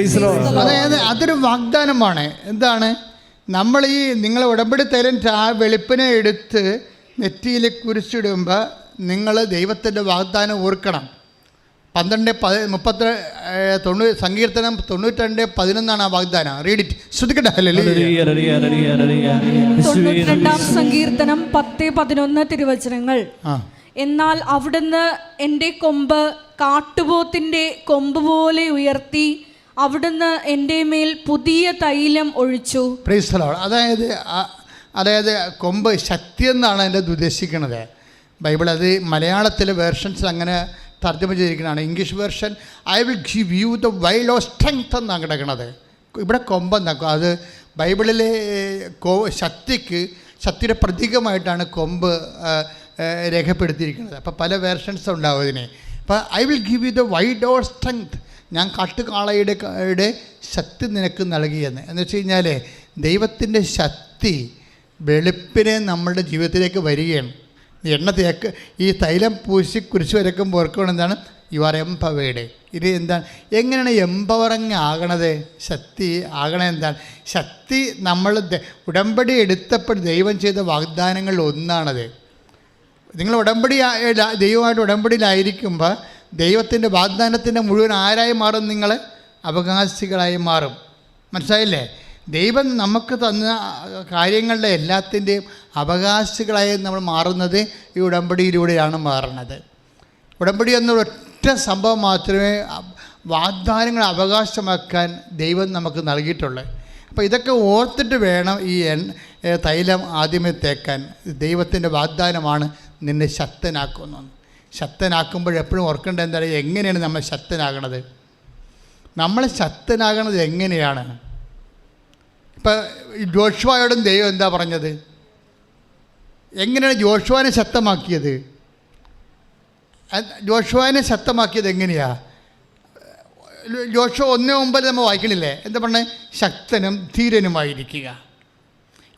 അതായത് അതൊരു വാഗ്ദാനമാണ്. എന്താണ്? നമ്മൾ ഈ നിങ്ങൾ ഉടമ്പടി തൈലം ആ വെളുപ്പിനെ എടുത്ത് നെറ്റിയിൽ കുരിച്ചിടുമ്പോൾ നിങ്ങൾ ദൈവത്തിന്റെ വാഗ്ദാനം ഓർക്കണം. പന്ത്രണ്ട് പതി മുപ്പത്തി തൊണ്ണൂ സങ്കീർത്തനം തൊണ്ണൂറ്റിരണ്ട് പതിനൊന്നാണ് ആ വാഗ്ദാനം. റീഡ് ഇറ്റ് ശ്രദ്ധിക്കട്ടെ. സങ്കീർത്തനം പത്ത് പതിനൊന്ന് തിരുവചനങ്ങൾ. എന്നാൽ അവിടുന്ന് എന്റെ കൊമ്പ് കാട്ടുപോത്തിന്റെ കൊമ്പ് പോലെ ഉയർത്തി അവിടുന്ന് എന്റെ മേൽ പുതിയ തൈലം ഒഴിച്ചു. അതായത് അതായത് കൊമ്പ് ശക്തി എന്നാണ് ഇത് ഉദ്ദേശിക്കുന്നത്. ബൈബിൾ അത് മലയാളത്തിലെ വേർഷൻസ് അങ്ങനെ തർജമ ചെയ്തിരിക്കുന്നതാണ്. English version I will give you the wild of strength എന്നാണ് കിടക്കുന്നത്. ഇവിടെ കൊമ്പെന്നാക്കും അത് ബൈബിളിലെ കോ ശക്തിക്ക് ശക്തിയുടെ പ്രതീകമായിട്ടാണ് കൊമ്പ് രേഖപ്പെടുത്തിയിരിക്കുന്നത്. അപ്പോൾ പല വേർഷൻസ് ഉണ്ടാവും ഇതിനെ. അപ്പോൾ I will give you the wild of strength ഞാൻ കാട്ടുകാളയുടെ കാളയുടെ ശക്തി നിനക്ക് നൽകിയെന്ന്. എന്ന് വെച്ച് കഴിഞ്ഞാൽ ദൈവത്തിന്റെ ശക്തി വെളുപ്പിനെ നമ്മളുടെ ജീവിതത്തിലേക്ക് വരികയാണ്. എണ്ണ തേക്ക് ഈ തൈലം പൂശി കുരിശ് വരക്കുമ്പോൾ ഓർക്കണം എന്താണ്? യു ആർ എംപവേഡ് ഇത് എന്താണ്? എങ്ങനെയാണ് എംപവറിങ് ആകണത്? ശക്തി ആകണത് എന്താണ്? ശക്തി നമ്മൾ ഉടമ്പടി എടുത്തപ്പോൾ ദൈവം ചെയ്ത വാഗ്ദാനങ്ങളിൽ ഒന്നാണത്. നിങ്ങൾ ഉടമ്പടി ദൈവമായിട്ട് ഉടമ്പടിയിലായിരിക്കുമ്പോൾ ദൈവത്തിന്റെ വാഗ്ദാനത്തിന്റെ മുഴുവൻ ആരായി മാറും നിങ്ങൾ അവകാശികളായി മാറും. മനസ്സിലായില്ലേ? ദൈവം നമുക്ക് തന്ന കാര്യങ്ങളുടെ എല്ലാത്തിന്റെയും അവകാശികളായി നമ്മൾ മാറുന്നത് ഈ ഉടമ്പടിയിലൂടെയാണ് മാറുന്നത് ഉടമ്പടി എന്നൊരു ഒറ്റ സംഭവം മാത്രമേ വാഗ്ദാനങ്ങൾ അവകാശമാക്കാൻ ദൈവം നമുക്ക് നൽകിയിട്ടുള്ളൂ. അപ്പോൾ ഇതൊക്കെ ഓർത്തിട്ട് വേണം ഈ തൈലം ആദ്യമേ തേക്കാൻ. ദൈവത്തിന്റെ വാഗ്ദാനമാണ് നിന്നെ ശക്തനാക്കുന്നത് ശക്തനാക്കുമ്പോൾ എപ്പോഴും ഓർക്കേണ്ടത് എന്താ പറയുക എങ്ങനെയാണ് നമ്മൾ ശക്തനാകണത്? നമ്മൾ ശക്തനാകണത് എങ്ങനെയാണ്? ഇപ്പം ജോഷുവായോടും ദൈവം എന്താ പറഞ്ഞത്? എങ്ങനെയാണ് ജോഷുവാനെ ശക്തമാക്കിയത്? ജോഷുവാനെ ശക്തമാക്കിയത് എങ്ങനെയാ? ജോഷ ഒന്നേ ഒമ്പത് നമ്മൾ വായിക്കണില്ലേ? എന്താ പറഞ്ഞത് ശക്തനും ധീരനുമായിരിക്കുക.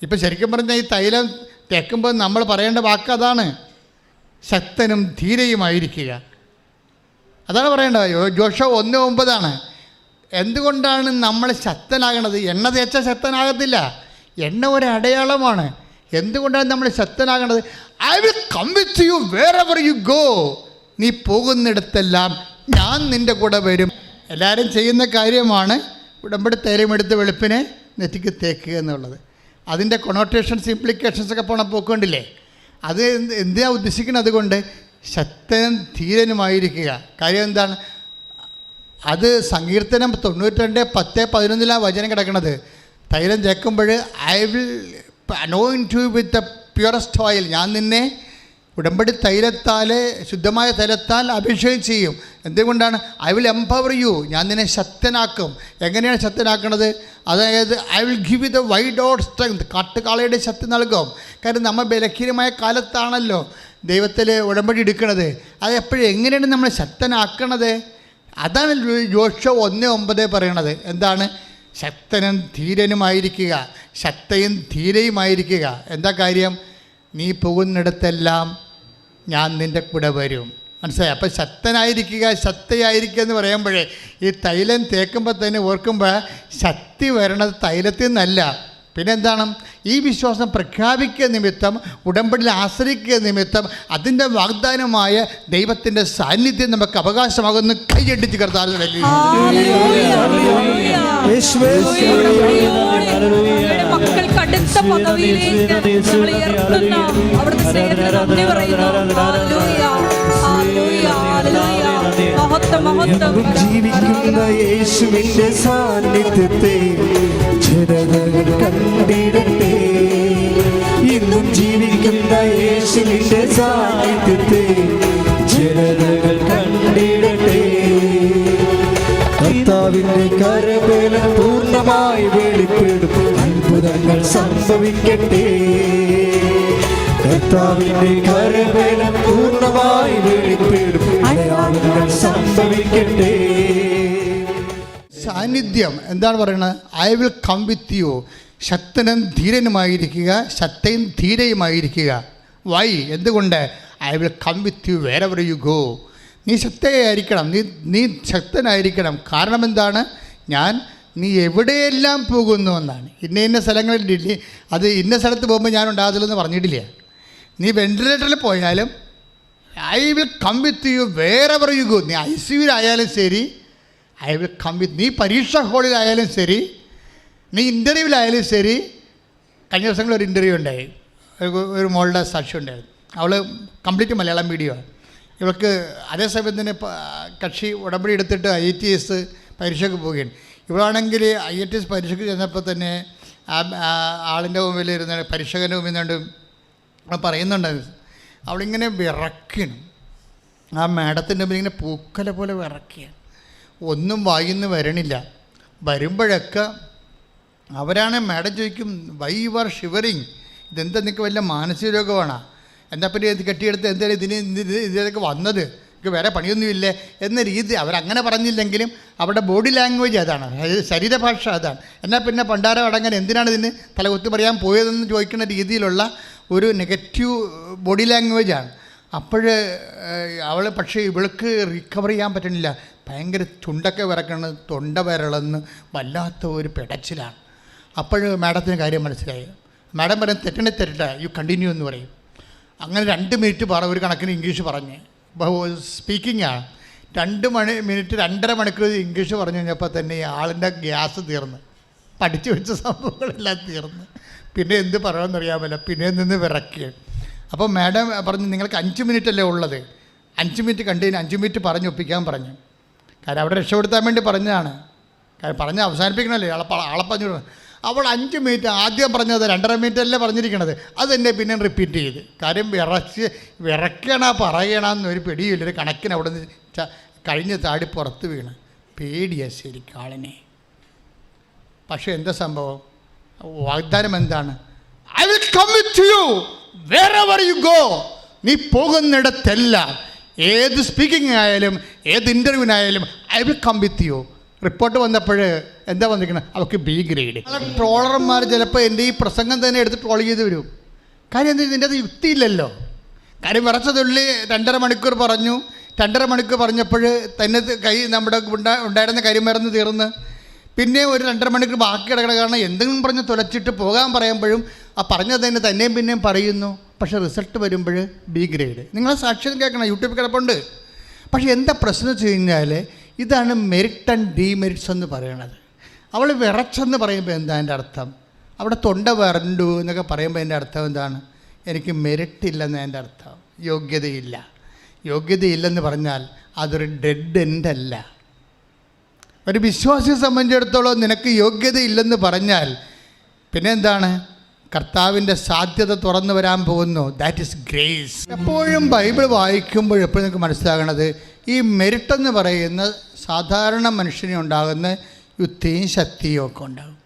ഇപ്പം ശരിക്കും പറഞ്ഞാൽ ഈ തൈലം തേക്കുമ്പോൾ നമ്മൾ പറയേണ്ട വാക്ക് അതാണ്. ശക്തനും ധീരയുമായിരിക്കുക. അതാണ് പറയേണ്ടത്. ജോഷ ഒന്ന് ഒമ്പതാണ്. എന്തുകൊണ്ടാണ് നമ്മൾ ശക്തനാകണത്? എണ്ണ തേച്ച ശക്തനാകത്തില്ല. എണ്ണ ഒരു അടയാളമാണ് എന്തുകൊണ്ടാണ് നമ്മൾ ശക്തനാകണത്? I will come with you wherever you go നീ പോകുന്നിടത്തെല്ലാം ഞാൻ നിന്റെ കൂടെ വരും. എല്ലാവരും ചെയ്യുന്ന കാര്യമാണ് ഉടമ്പടി തേരമെടുത്ത് വെളുപ്പിനെ നെറ്റിക്ക് തേക്കുക എന്നുള്ളത്. അതിന്റെ കൊണോട്ടേഷൻസ് ഇംപ്ലിക്കേഷൻസ് ഒക്കെ പോണ പോക്കൊണ്ടില്ലേ? അത് എന്ത് എന്തിനാ ഉദ്ദേശിക്കുന്നത് അതുകൊണ്ട് ശക്തനും ധീരനുമായിരിക്കുക. കാര്യം എന്താണ്? അത് സങ്കീർത്തനം തൊണ്ണൂറ്റിരണ്ട് പത്ത് പതിനൊന്നിലാണ് വചനം കിടക്കുന്നത് തൈലം ചേക്കുമ്പോൾ I will anoint to with the purest oil ഞാൻ നിന്നെ ഉടമ്പടി തൈലത്താൽ ശുദ്ധമായ തൈലത്താൽ അഭിഷേകം ചെയ്യും. എന്തുകൊണ്ടാണ്? ഐ വിൽ എംപവർ യു ഞാൻ നിന്നെ ശക്തനാക്കും. എങ്ങനെയാണ് ശക്തനാക്കുന്നത് അതായത് I will give you the wild out strength കാട്ടുകാളയുടെ ശക്തി നൽകും. കാരണം നമ്മൾ ബലഹീനമായ കാലത്താണല്ലോ ദൈവത്തിൽ ഉടമ്പടി എടുക്കുന്നത് അത് എപ്പോഴും എങ്ങനെയാണ് നമ്മൾ ശക്തനാക്കണത്? അതാണ് ജോഷ ഒന്ന് ഒമ്പത് പറയണത്. എന്താണ്? ശക്തനും ധീരനുമായിരിക്കുക. ശക്തയും ധീരയുമായിരിക്കുക. എന്താ കാര്യം? നീ പോകുന്നിടത്തെല്ലാം ഞാൻ നിന്റെ കൂടെ വരും. മനസ്സിലായി? അപ്പം ശക്തനായിരിക്കുക ശക്തയായിരിക്കുക എന്ന് പറയുമ്പോഴേ ഈ തൈലം തേക്കുമ്പോൾ തന്നെ ഓർക്കുമ്പോൾ ശക്തി വരണത് തൈലത്തിൽ നിന്നല്ല. പിന്നെന്താണ്? ഈ വിശ്വാസം പ്രഖ്യാപിക്കുക നിമിത്തം ഉടമ്പടിയിൽ ആശ്രയിക്കുക നിമിത്തം അതിന്റെ വാഗ്ദാനമായ ദൈവത്തിന്റെ സാന്നിധ്യം നമുക്ക് അവകാശമാകുന്നു കൈയടിച്ച് കർത്താവ് മക്കൾക്ക് അടുത്ത പദവിയിലേക്ക് ഞങ്ങൾ ഉയർത്തുന്ന അവിടുത്തെ സ്നേഹത്തിന് നന്ദി പറയുന്നു. ജീവിക്കുന്ന യേശുവിന്റെ സാന്നിധ്യത്തെ ജനതകൾ കണ്ടിടട്ടെ. ഇന്നും ജീവിക്കുന്ന യേശുവിന്റെ സാന്നിധ്യത്തെ ജനതകൾ കണ്ടിടട്ടെ. കർത്താവിന്റെ കരബലം പൂർണമായി വെളിപ്പെടും. അത്ഭുതങ്ങൾ സംഭവിക്കട്ടെ. കർത്താവിന്റെ കരവേല പൂർണമായി സംഭവിക്കട്ടെ. സാന്നിധ്യം എന്താണ് പറയുന്നത് I will come with you ശക്തനും ധീരനുമായിരിക്കുക ശക്തയും ധീരയുമായിരിക്കുക. വൈ എന്തുകൊണ്ട്? I will come with you wherever you go നീ ശക്തയായിരിക്കണം. നീ നീ ശക്തനായിരിക്കണം. കാരണം എന്താണ്? ഞാൻ നീ എവിടെയെല്ലാം പോകുന്നു എന്നാണ്. ഇന്ന ഇന്ന സ്ഥലങ്ങളിൽ ഡില്ലി അത് ഇന്ന സ്ഥലത്ത് പോകുമ്പോൾ ഞാൻ ഉണ്ടാകത്തില്ലെന്ന് പറഞ്ഞിട്ടില്ല. നീ വെന്റിലേറ്ററിൽ പോയാലും I will come with you wherever you go നീ ഐ യുവിലായാലും ശരി ഐ വിൽ കം വിത്ത് നീ പരീക്ഷാ ഹാളിലായാലും ശരി നീ ഇന്റർവ്യൂവിലായാലും ശരി. കഴിഞ്ഞ ദിവസങ്ങളിൽ ഒരു ഇന്റർവ്യൂ ഉണ്ടായി. ഒരു മോളുടെ സാക്ഷി ഉണ്ടായിരുന്നു. അവൾ കംപ്ലീറ്റ് മലയാളം മീഡിയമാണ് ഇവൾക്ക് അതേസമയം തന്നെ കക്ഷി ഉടമ്പടി എടുത്തിട്ട് ഐ ടി എസ് പരീക്ഷയ്ക്ക് പോവുകയാണ്. ഇവളാണെങ്കിൽ ഐ എ ടി എസ് പരീക്ഷയ്ക്ക് ചെന്നപ്പോൾ തന്നെ ആളിന്റെ മുമ്പിൽ ഇരുന്ന് പരീക്ഷകന്റെ മുമ്പിൽ നിന്നുകൊണ്ട് പറയുന്നുണ്ട് അവളിങ്ങനെ വിറക്കണം ആ മാഡത്തിന്റെ മുമ്പിൽ ഇങ്ങനെ പൂക്കല പോലെ വിറക്കുകയാണ് ഒന്നും വായിന്ന് വരണില്ല. വരുമ്പോഴൊക്കെ അവരാണ് മാഡം ചോദിക്കും വൈ യു ആർ ഷിവറിങ് ഇതെന്താ നിങ്ങൾക്ക് വല്ല മാനസിക രോഗമാണോ? എന്താ പിന്നെ കെട്ടിയെടുത്ത് എന്തായാലും ഇതിന് ഇത് ഇതിലേക്ക് വന്നത്? എനിക്ക് വേറെ പണിയൊന്നുമില്ലേ എന്ന രീതി അവരങ്ങനെ പറഞ്ഞില്ലെങ്കിലും അവരുടെ ബോഡി ലാംഗ്വേജ് അതാണ്. അതായത് ശരീരഭാഷ അതാണ്. എന്നാൽ പിന്നെ പണ്ടാരം അടങ്ങാൻ എന്തിനാണ് ഇതിന് തലകുത്തി പറയാൻ പോയതെന്ന് ചോദിക്കുന്ന രീതിയിലുള്ള ഒരു നെഗറ്റീവ് ബോഡി ലാംഗ്വേജാണ് അപ്പോൾ അവൾ പക്ഷേ ഇവൾക്ക് റിക്കവർ ചെയ്യാൻ പറ്റണില്ല. ഭയങ്കര ചുണ്ടൊക്കെ വിറക്കണം തൊണ്ട വിരളെന്ന് വല്ലാത്ത ഒരു പിടച്ചിലാണ്. അപ്പോൾ മാഡത്തിന് കാര്യം മനസ്സിലായി. മാഡം പറയും തെറ്റണേ തെറ്റട്ടെ യു കണ്ടിന്യൂ എന്ന് പറയും. അങ്ങനെ രണ്ട് മിനിറ്റ് പറ ഒരു കണക്കിന് ഇംഗ്ലീഷ് പറഞ്ഞ്. സ്പീക്കിംഗ് ആണ് രണ്ട് മണി മിനിറ്റ് രണ്ടര മണിക്കൂർ ഇംഗ്ലീഷ് പറഞ്ഞു കഴിഞ്ഞപ്പോൾ തന്നെ ഈ ആളിന്റെ ഗ്യാസ് തീർന്ന്. പഠിച്ചു വെച്ച സംഭവങ്ങളെല്ലാം തീർന്ന്. പിന്നെ എന്ത് പറയാമെന്നറിയാമല്ല. പിന്നെ നിന്ന് വിറക്കുകയാണ് അപ്പോൾ മാഡം പറഞ്ഞു നിങ്ങൾക്ക് അഞ്ച് മിനിറ്റ് അല്ലേ ഉള്ളത്? അഞ്ച് മിനിറ്റ് കണ്ടതിന് അഞ്ച് മിനിറ്റ് പറഞ്ഞു ഒപ്പിക്കാൻ പറഞ്ഞു. കാരണം അവിടെ രക്ഷപ്പെടുത്താൻ വേണ്ടി പറഞ്ഞതാണ്. കാര്യം പറഞ്ഞ് അവസാനിപ്പിക്കണമല്ലേ? ആളെ ആളെ പറഞ്ഞു. അവൾ അഞ്ച് മിനിറ്റ് ആദ്യം പറഞ്ഞത് രണ്ടര മിനിറ്റ് അല്ലേ പറഞ്ഞിരിക്കണത്. അത് തന്നെ പിന്നെ റിപ്പീറ്റ് ചെയ്ത്. കാര്യം വിറച്ച് വിറക്കണ പറയണമെന്നൊരു പിടിയില്ല. ഒരു കണക്കിന് അവിടെ നിന്ന് കഴിഞ്ഞ് താടി പുറത്ത് വീണ്. പേടിയാ ശരിക്കും ആളിനെ. പക്ഷേ എന്താ സംഭവം? വാഗ്ദാനം എന്താണ്? I will come with you wherever you go നീ പോകുന്നിടത്തെല്ലാം ഏത് സ്പീക്കിംഗ് ആയാലും ഏത് ഇന്റർവ്യൂവിനായാലും I will come with you report വന്നപ്പോൾ എന്താ വന്നിരിക്കുന്നത് അവർക്ക് ബി ഗ്രേഡ് ട്രോളർമാർ ചിലപ്പോൾ എന്റെ ഈ പ്രസംഗം തന്നെ എടുത്ത് ട്രോൾ ചെയ്ത് വരും. കാര്യം എന്താ ഇതിന്റെ അത് യുക്തിയില്ലല്ലോ. കാര്യം വിറച്ചതുള്ളി രണ്ടര മണിക്കൂർ പറഞ്ഞു. രണ്ടര മണിക്കൂർ പറഞ്ഞപ്പോൾ തന്നെ കൈ നമ്മുടെ ഉണ്ടാ- ഉണ്ടായിരുന്ന കരിമരുന്ന് തീർന്ന്. പിന്നെ ഒരു രണ്ടര മണിക്കൂർ ബാക്കി കിടക്കണ കാരണം എന്തെങ്കിലും പറഞ്ഞ് തുലച്ചിട്ട് പോകാൻ പറയുമ്പോഴും ആ പറഞ്ഞത് തന്നെ തന്നെയും പിന്നെയും പറയുന്നു. പക്ഷേ റിസൾട്ട് വരുമ്പോൾ ബി ഗ്രേഡ് നിങ്ങളെ സാക്ഷ്യം കേൾക്കണം. യൂട്യൂബിൽ കിടപ്പുണ്ട്. പക്ഷേ എന്താ പ്രശ്നം വെച്ച് കഴിഞ്ഞാൽ ഇതാണ് മെറിറ്റ് ആൻഡ് ഡിമെറിറ്റ്സ് എന്ന് പറയണത്. അവൾ വിറച്ചെന്ന് പറയുമ്പോൾ എന്താ എന്റെ അർത്ഥം? അവിടെ തൊണ്ട വരണ്ടു എന്നൊക്കെ പറയുമ്പോൾ എന്റെ അർത്ഥം എന്താണ്? എനിക്ക് മെറിറ്റ് ഇല്ലെന്ന് എന്റെ അർത്ഥം. യോഗ്യതയില്ല. യോഗ്യതയില്ലെന്ന് പറഞ്ഞാൽ അതൊരു ഡെഡ് എൻഡ് അല്ല. ഒരു വിശ്വാസിയെ സംബന്ധിച്ചിടത്തോളം നിനക്ക് യോഗ്യതയില്ലെന്ന് പറഞ്ഞാൽ പിന്നെ എന്താണ്? കർത്താവിന്റെ സാധ്യത തുറന്നു വരാൻ പോകുന്നു. ദാറ്റ് ഇസ് ഗ്രേസ് എപ്പോഴും ബൈബിൾ വായിക്കുമ്പോൾ എപ്പോഴും നിങ്ങൾക്ക് മനസ്സിലാകണത് ഈ മെരിറ്റ് എന്ന് പറയുന്ന സാധാരണ മനുഷ്യന് ഉണ്ടാകുന്ന യുക്തിയും ശക്തിയും ഒക്കെ ഉണ്ടാകും.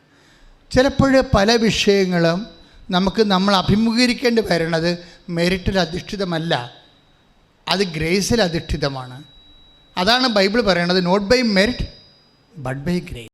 ചിലപ്പോൾ പല വിഷയങ്ങളും നമുക്ക് നമ്മൾ അഭിമുഖീകരിക്കേണ്ടി വരുന്നത് മെരിറ്റിൽ അധിഷ്ഠിതമല്ല. അത് ഗ്രേസിൽ അധിഷ്ഠിതമാണ്. അതാണ് ബൈബിൾ പറയുന്നത് not by merit but by grace